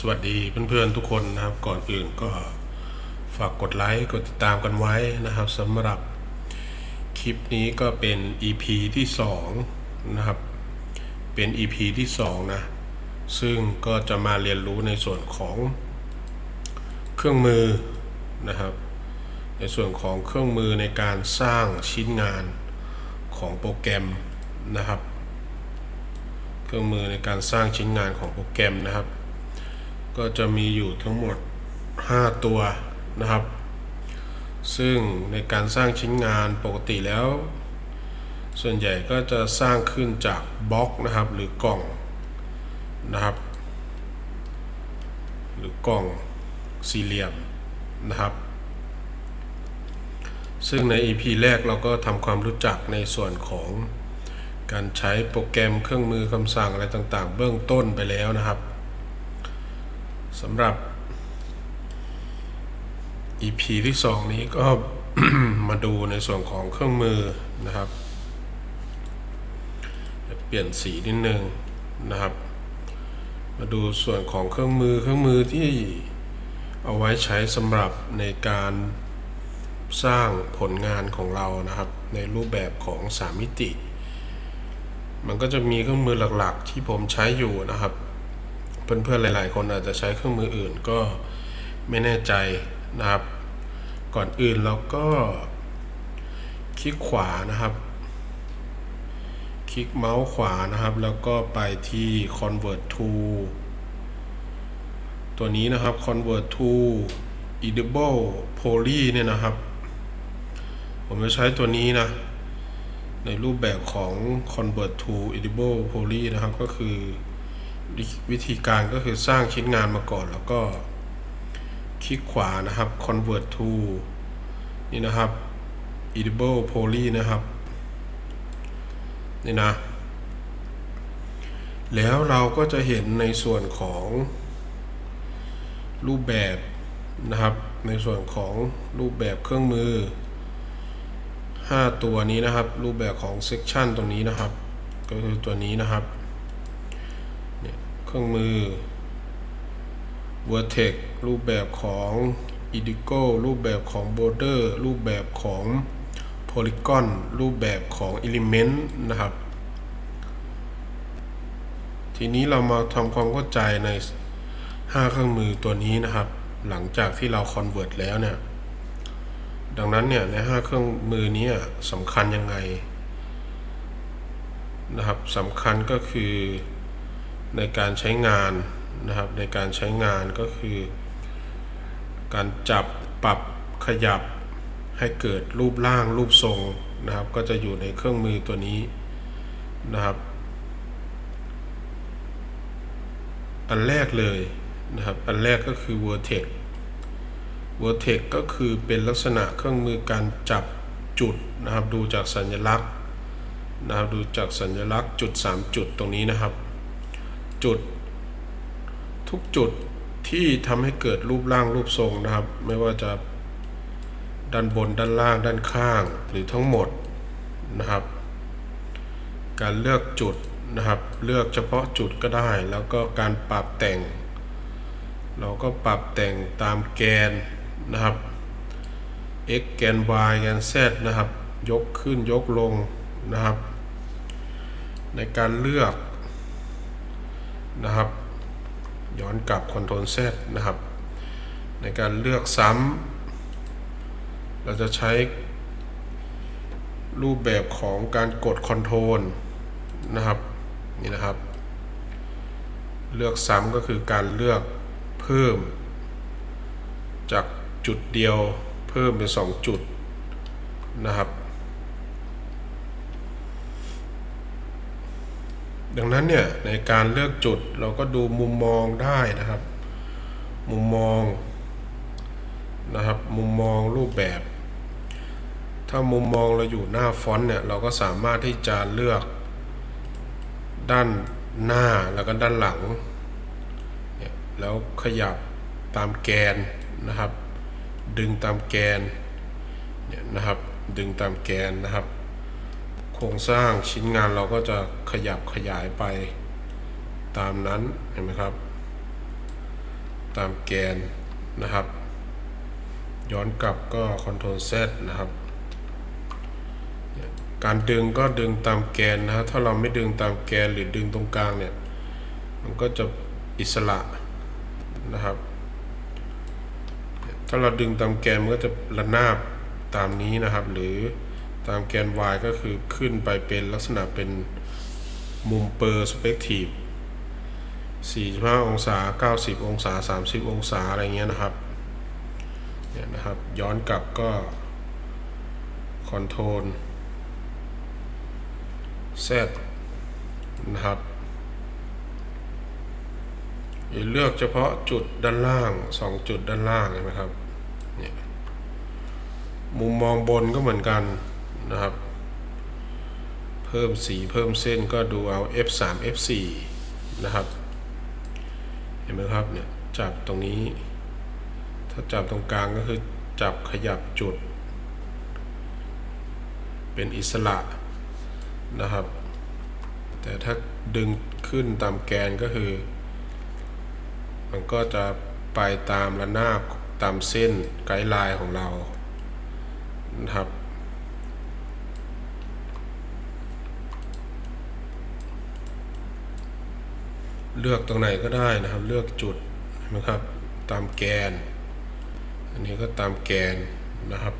สวัสดีเพื่อนๆทุกคนนะครับ ก่อนอื่นก็ฝากกดไลค์กดติดตามกันไว้นะครับสำหรับคลิปนี้ก็เป็น EP ที่2นะครับ เป็น EP ที่2นะ ซึ่งก็จะมาเรียนรู้ในส่วนของเครื่องมือนะครับ ในส่วนของเครื่องมือในการสร้างชิ้นงานของโปรแกรมนะครับ เครื่องมือในการสร้างชิ้นงานของโปรแกรมนะครับ ก็จะมีอยู่ทั้งหมด 5 ตัวนะครับ ซึ่งในการสร้างชิ้นงานปกติแล้ว ส่วนใหญ่ก็จะสร้างขึ้นจากบล็อกนะครับหรือกล่องนะครับ หรือกล่องสี่เหลี่ยมนะครับ ซึ่งใน EP แรกเราก็ทำความรู้จักในส่วนของการใช้โปรแกรมเครื่องมือคำสั่งอะไรต่างๆ เบื้องต้นไปแล้วนะครับ สำหรับ EP ที่2นี้ก็มาดูในส่วนของเครื่องมือนะครับ เปลี่ยนสีนิดนึงนะครับ มาดูส่วนของเครื่องมือเครื่องมือที่เอาไว้ใช้สำหรับในการสร้างผลงานของเรานะครับ ในรูปแบบของ3มิติ มันก็จะมีเครื่องมือหลักๆ ที่ผมใช้อยู่นะครับ เพื่อนๆหลาย ๆ คนอาจจะใช้เครื่องมืออื่นก็ไม่แน่ใจนะครับ ก่อนอื่นเราก็คลิกขวานะครับ คลิกเมาส์ขวานะครับ แล้วก็ไปที่ convert to ตัวนี้นะครับ convert to editable poly เนี่ยนะครับ ผมจะใช้ตัวนี้นะ ในรูปแบบของ convert to editable poly นะครับก็คือ วิธีการก็คือสร้างชิ้นงานมาก่อน แล้วก็คลิกขวานะครับ convert to นี่นะครับ editable poly นะครับ นี่นะ แล้วเราก็จะเห็นในส่วนของรูปแบบนะครับ ในส่วนของรูปแบบเครื่องมือ 5 ตัวนี้นะครับ รูปแบบของ section ตรงนี้นะครับ ก็คือตัวนี้นะครับ เครื่องมือ vertex รูปแบบของ indigo รูปแบบของ border รูปแบบของ polygon รูปแบบของ element นะครับ ทีนี้เรามาทำความเข้าใจใน 5 เครื่องมือตัวนี้นะครับ หลังจากที่เรา convert แล้วเนี่ย ดังนั้นเนี่ยใน 5 เครื่องมือนี้สำคัญยังไงนะครับสำคัญก็คือ ในการใช้งานนะครับในการใช้งานก็คือ การจับปรับขยับให้เกิดรูปร่างรูปทรงนะครับ ก็จะอยู่ในเครื่องมือตัวนี้นะครับ อันแรกเลยนะครับ อันแรกก็คือ vertex vertex ก็คือเป็นลักษณะเครื่องมือการจับจุดนะครับ ดูจากสัญลักษณ์นะครับ ดูจากสัญลักษณ์จุด 3 จุดตรงนี้นะครับ จุด ทุกจุดที่ทำให้เกิดรูปร่างรูปทรงนะครับ ไม่ว่าจะด้านบนด้านล่างด้านข้างหรือทั้งหมดนะครับ การเลือกจุดนะครับ เลือกเฉพาะจุดก็ได้ แล้วก็การปรับแต่ง เราก็ปรับแต่งตามแกนนะครับ x แกน y แกน z นะครับ ยกขึ้นยกลงนะครับ ในการเลือก นะครับ ย้อนกลับ Ctrl Z นะครับ ในการเลือกซ้ำเราจะใช้รูปแบบของการกด Ctrl นะครับนี่นะครับ เลือกซ้ำก็คือการเลือกเพิ่ม จากจุดเดียวเพิ่มเป็น 2 จุดนะครับ ดังนั้นเนี่ยในการเลือกจุดเราก็ดูมุมมองได้นะครับ มุมมองนะครับ มุมมองรูปแบบ ถ้ามุมมองเราอยู่หน้าฟอนต์เนี่ยเราก็สามารถที่จะเลือกด้านหน้าแล้วก็ด้านหลัง แล้วขยับตามแกนนะครับ ดึงตามแกนเนี่ยนะครับ ดึงตามแกนนะครับ โครงสร้างชิ้นงานเราก็จะขยับขยายไปตามนั้นเห็นไหมครับ ตามแกนนะครับ ย้อนกลับก็ Ctrl Z นะครับ การดึงก็ดึงตามแกนนะฮะถ้าเราไม่ดึงตามแกนหรือดึงตรงกลางเนี่ย มันก็จะอิสระนะครับ ถ้าเราดึงตามแกนมันก็จะระนาบตามนี้นะครับหรือ ตามแกน y ก็คือขึ้นไปเป็นลักษณะเป็นมุมเปอร์สเปกทีฟ45 องศา 90 องศา 30 องศา อะไรเงี้ยนะครับ เนี่ยนะครับ ย้อนกลับก็คอนโทรล Z นะครับเลือกเฉพาะจุดด้านล่าง 2 จุดด้านล่างเห็นไหมครับ เนี่ย มุมมองบนก็เหมือนกัน นะครับ เพิ่มสีเพิ่มเส้นก็ดูเอา F3 F4 นะครับ เห็นไหมครับเนี่ยจับตรงนี้ ถ้าจับตรงกลางก็คือจับขยับจุด เป็นอิสระนะครับ แต่ถ้าดึงขึ้นตามแกนก็คือ มันก็จะไปตามระนาบตามเส้นไกด์ไลน์ของเรานะครับ เลือกตรงไหนก็ได้นะครับ เลือกจุดนะครับ ตามแกน อันนี้ก็ตามแกนนะครับ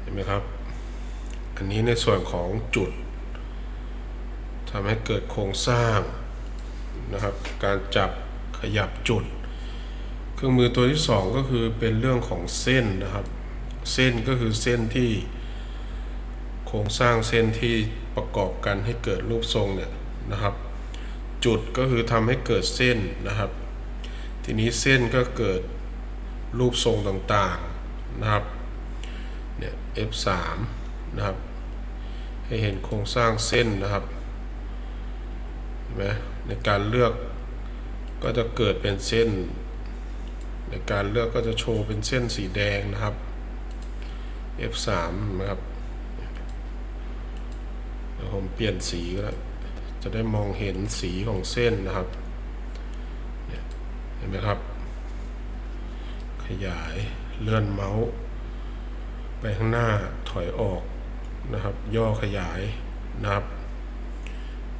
เห็นไหมครับ อันนี้ในส่วนของจุดทำให้เกิดโครงสร้างนะครับ การจับขยับจุด เครื่องมือตัวที่สองก็คือเป็นเรื่องของเส้นนะครับ เส้นก็คือเส้นที่โครงสร้างเส้นที่ประกอบกันให้เกิดรูปทรงเนี่ย นะครับ จุดก็คือทำให้เกิดเส้นนะครับ ทีนี้เส้นก็เกิดรูปทรงต่างๆนะครับเนี่ย F3 นะครับ ให้เห็นโครงสร้างเส้นนะครับเห็นไหมในการเลือกก็จะเกิดเป็นเส้น ในการเลือกก็จะโชว์เป็นเส้นสีแดงนะครับ F3 นะครับเดี๋ยวผมเปลี่ยนสีก็แล้ว จะได้มองเห็นสีของเส้นนะครับ เห็นไหมครับ ขยายเลื่อนเมาส์ ไปข้างหน้าถอยออกนะครับ ย่อขยายนะครับ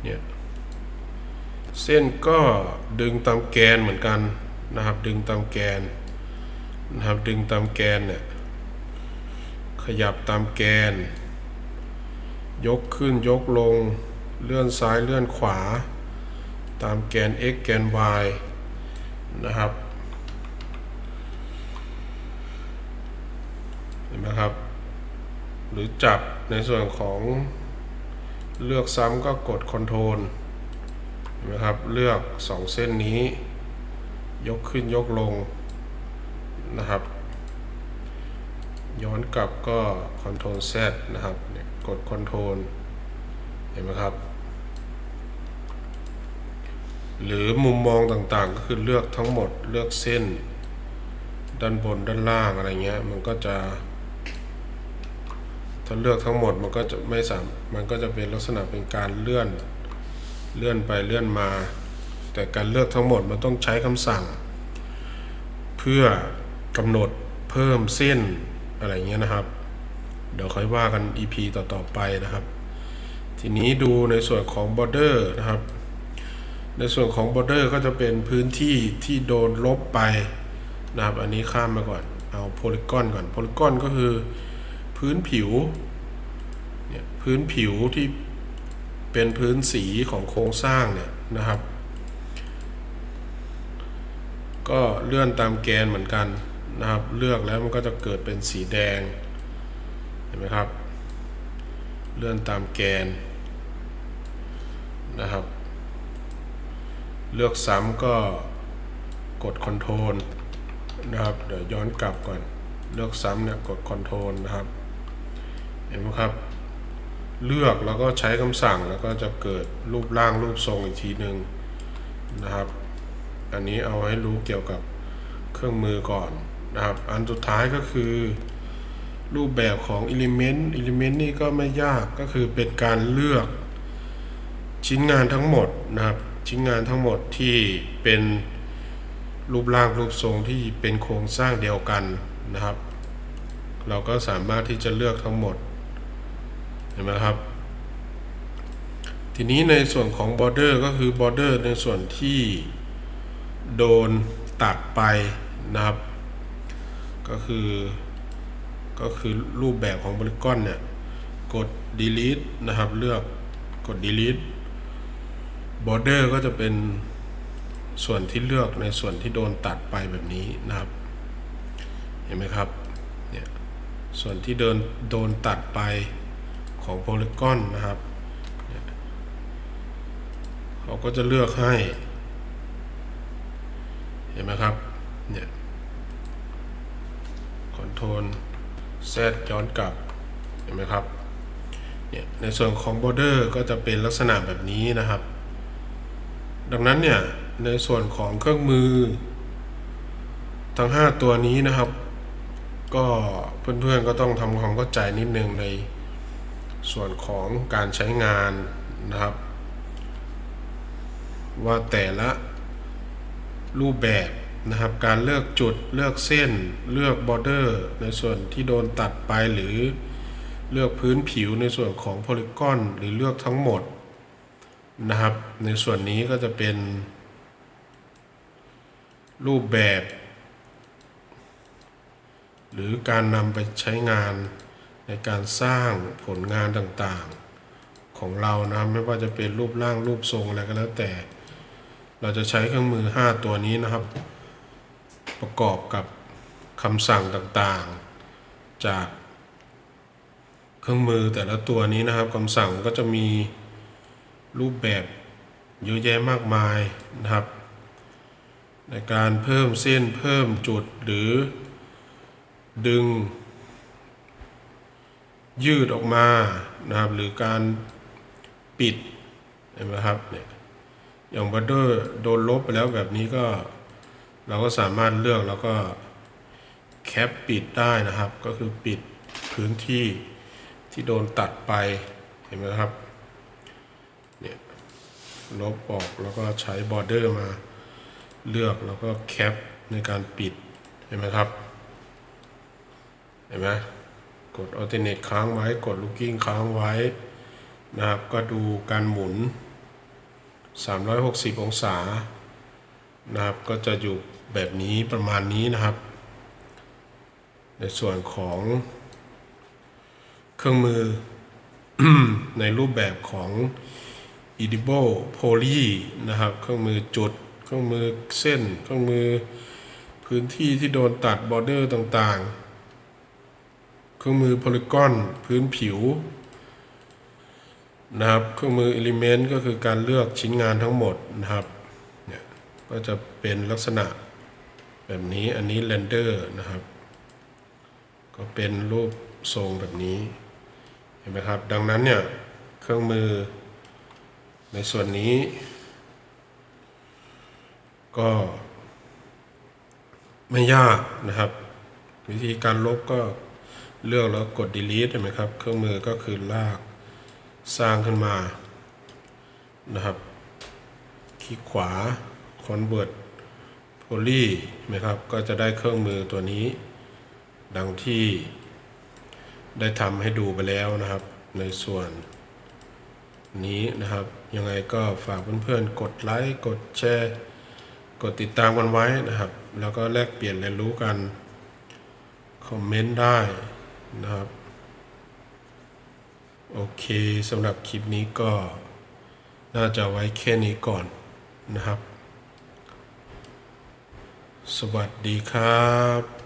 เนี่ยเส้นก็ดึงตามแกนเหมือนกันนะครับ ดึงตามแกนนะครับ ดึงตามแกนเนี่ยขยับตามแกน ยกขึ้นยกลง เลื่อนซ้ายเลื่อนขวา ตามแกน x แกน y นะครับ เห็นไหมครับ หรือจับในส่วนของเลือกซ้ำก็กด Ctrl เห็นไหมครับ เลือก 2 เส้นนี้ ยกขึ้นยกลงนะครับ ย้อนกลับก็ Ctrl Z นะครับเนี่ยกด Ctrl เห็นไหมครับ หรือมุมมองต่างๆ ก็คือเลือกทั้งหมดเลือกเส้น ด้านบนด้านล่างอะไรเงี้ยมันก็จะถ้าเลือกทั้งหมดมันก็จะไม่สามมันก็จะเป็นลักษณะเป็นการเลื่อนเลื่อนไปเลื่อนมา แต่การเลือกทั้งหมดมันต้องใช้คำสั่ง เพื่อกำหนดเพิ่มเส้นอะไรเงี้ยนะครับ เดี๋ยวค่อยว่ากัน EP ต่อๆไปนะครับ ทีนี้ดูในส่วนของ border นะครับ ในส่วนของ border ก็จะเป็นพื้นที่ที่โดนลบไปนะครับ อันนี้ข้ามมาก่อน เอาโพลีกอนก่อน โพลีกอนก็คือพื้นผิว เนี่ยพื้นผิวที่เป็นพื้นสีของโครงสร้างเนี่ยนะครับ ก็เลื่อนตามแกนเหมือนกันนะครับ เลือกแล้วมันก็จะเกิดเป็นสีแดง เห็นไหมครับ เลื่อนตามแกนนะครับ เลือกซ้ำก็กด Ctrl นะครับ เดี๋ยวย้อนกลับก่อน เลือกซ้ำเนี่ยกด Ctrl นะครับ เห็นไหมครับ เลือกแล้วก็ใช้คำสั่งแล้วก็จะเกิดรูปร่างรูปทรงอีกทีหนึ่งนะครับ อันนี้เอาให้รู้เกี่ยวกับเครื่องมือก่อนนะครับ อันสุดท้ายก็คือรูปแบบของ Element Element นี่ก็ไม่ยากก็คือเป็นการเลือกชิ้นงานทั้งหมดนะครับ ชิ้นงานทั้งหมดที่เป็นรูปร่างรูปทรงที่เป็นโครงสร้างเดียวกันนะครับ เราก็สามารถที่จะเลือกทั้งหมดเห็นไหมครับ ทีนี้ในส่วนของ border ก็คือ border ในส่วนที่โดนตัดไปนะครับ ก็คือก็คือรูปแบบของบริกอนเนี่ย กด delete นะครับ เลือกกด delete border ก็จะเป็นส่วนที่เลือกในส่วนที่โดนตัดไปแบบนี้นะครับ เห็นไหมครับ เนี่ย ส่วนที่เดินโดนตัดไปของโพลีกอนนะครับเเขาก็จะเลือกให้ เห็นไหมครับ เนี่ย คอนโทรลแซดย้อนกลับ เห็นไหมครับ เนี่ย ในส่วนของ border ก็จะเป็นลักษณะแบบนี้นะครับ ดังนั้นเนี่ยในส่วนของเครื่องมือ ทั้ง 5 ตัวนี้นะครับ ก็เพื่อนๆก็ต้องทำความเข้าใจนิดนึงในส่วนของการใช้งานนะครับ ว่าแต่ละรูปแบบนะครับการเลือกจุดเลือกเส้นเลือกบอร์เดอร์ในส่วนที่โดนตัดไปหรือเลือกพื้นผิวในส่วนของโพลีกอนหรือเลือกทั้งหมด นะครับ ในส่วนนี้ก็จะเป็น รูปแบบ หรือการนำไปใช้งานในการสร้างผลงานต่างๆของเรานะครับไม่ว่าจะเป็นรูปร่างรูปทรงอะไรก็แล้วแต่ เราจะใช้เครื่องมือ 5 ตัวนี้นะครับ ประกอบกับคำสั่งต่างๆ จากเครื่องมือแต่ละตัวนี้นะครับคำสั่งก็จะมี รูปแบบเยอะแยะมากมายนะครับ ในการเพิ่มเส้นเพิ่มจุดหรือดึง ยืดออกมานะครับ หรือการปิดเห็นไหมครับเนี่ยอย่างบัตเดอร์โดนลบไปแล้วแบบนี้ก็เราก็สามารถเลือกแล้วก็แคปปิดได้นะครับ ก็คือปิดพื้นที่ที่โดนตัดไปเห็นไหมครับ ลบออกแล้วก็ใช้บอร์เดอร์มาเลือกแล้วก็แคปในการปิด เห็นไหมครับ เห็นไหมกด alternate ค้างไว้กด looking ค้างไว้นะครับ ก็ดูการหมุน 360 องศานะครับ ก็จะอยู่แบบนี้ประมาณนี้นะครับ ในส่วนของเครื่องมือในรูปแบบของ edible poly นะครับ เครื่องมือจุด เครื่องมือเส้น เครื่องมือพื้นที่ที่โดนตัดบอร์เดอร์ต่างๆ เครื่องมือโพลีกอนพื้นผิวนะครับเครื่องมือ element ก็คือการเลือกชิ้นงานทั้งหมดนะครับเนี่ยก็จะเป็นลักษณะแบบนี้อันนี้ render นะครับ ก็เป็นรูปทรงแบบนี้เห็นไหมครับ ดังนั้นเนี่ยเครื่องมือ ในส่วนนี้ ก็ไม่ยากนะครับ วิธีการลบก็เลือกแล้วกด delete เห็นไหมครับ เครื่องมือก็คือลากสร้างขึ้นมานะครับ คลิกขวา convert poly เห็นไหมครับ ก็จะได้เครื่องมือตัวนี้ ดังที่ได้ทำให้ดูไปแล้วนะครับ ในส่วนนี้นะครับ ยังไงก็ฝากเพื่อนๆ กดไลค์กดแชร์ กดติดตามกันไว้นะครับ แล้วก็แลกเปลี่ยนเรียนรู้กัน คอมเมนต์ได้นะครับ โอเคสำหรับคลิปนี้ก็น่าจะไว้แค่นี้ก่อนนะครับ สวัสดีครับ